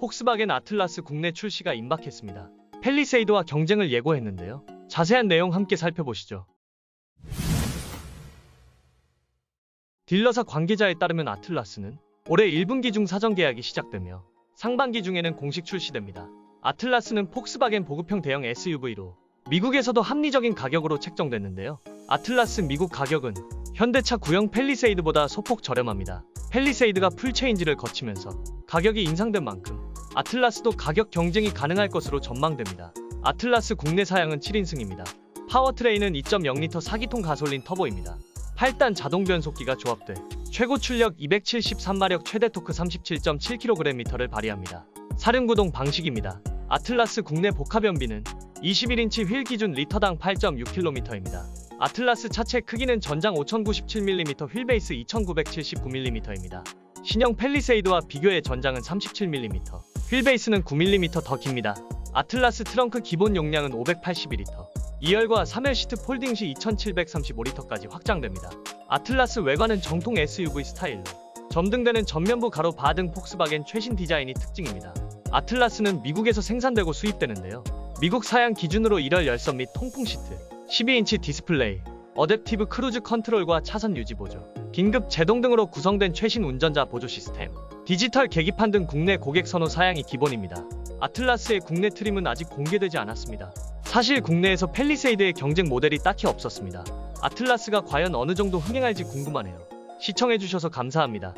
폭스바겐 아틀라스 국내 출시가 임박했습니다. 펠리세이드와 경쟁을 예고했는데요. 자세한 내용 함께 살펴보시죠. 딜러사 관계자에 따르면 아틀라스는 올해 1분기 중 사전 계약이 시작되며 상반기 중에는 공식 출시됩니다. 아틀라스는 폭스바겐 보급형 대형 SUV로 미국에서도 합리적인 가격으로 책정됐는데요. 아틀라스 미국 가격은 현대차 구형 펠리세이드보다 소폭 저렴합니다. 펠리세이드가 풀체인지를 거치면서 가격이 인상된 만큼 아틀라스도 가격 경쟁이 가능할 것으로 전망됩니다. 아틀라스 국내 사양은 7인승입니다. 파워트레인은 2.0L 4기통 가솔린 터보입니다. 8단 자동 변속기가 조합돼 최고 출력 273마력 최대 토크 37.7kgm를 발휘합니다. 사륜구동 방식입니다. 아틀라스 국내 복합 연비는 21인치 휠 기준 리터당 8.6km입니다. 아틀라스 차체 크기는 전장 5097mm 휠베이스 2979mm입니다. 신형 펠리세이드와 비교해 전장은 37mm, 휠베이스는 9mm 더 깁니다. 아틀라스 트렁크 기본 용량은 581리터, 2열과 3열 시트 폴딩 시 2735리터까지 확장됩니다. 아틀라스 외관은 정통 SUV 스타일로 점등되는 전면부 가로 바등 폭스바겐 최신 디자인이 특징입니다. 아틀라스는 미국에서 생산되고 수입되는데요. 미국 사양 기준으로 1열 열선 및 통풍 시트, 12인치 디스플레이, 어댑티브 크루즈 컨트롤과 차선 유지 보조, 긴급 제동 등으로 구성된 최신 운전자 보조 시스템, 디지털 계기판 등 국내 고객 선호 사양이 기본입니다. 아틀라스의 국내 트림은 아직 공개되지 않았습니다. 사실 국내에서 펠리세이드의 경쟁 모델이 딱히 없었습니다. 아틀라스가 과연 어느 정도 흥행할지 궁금하네요. 시청해주셔서 감사합니다.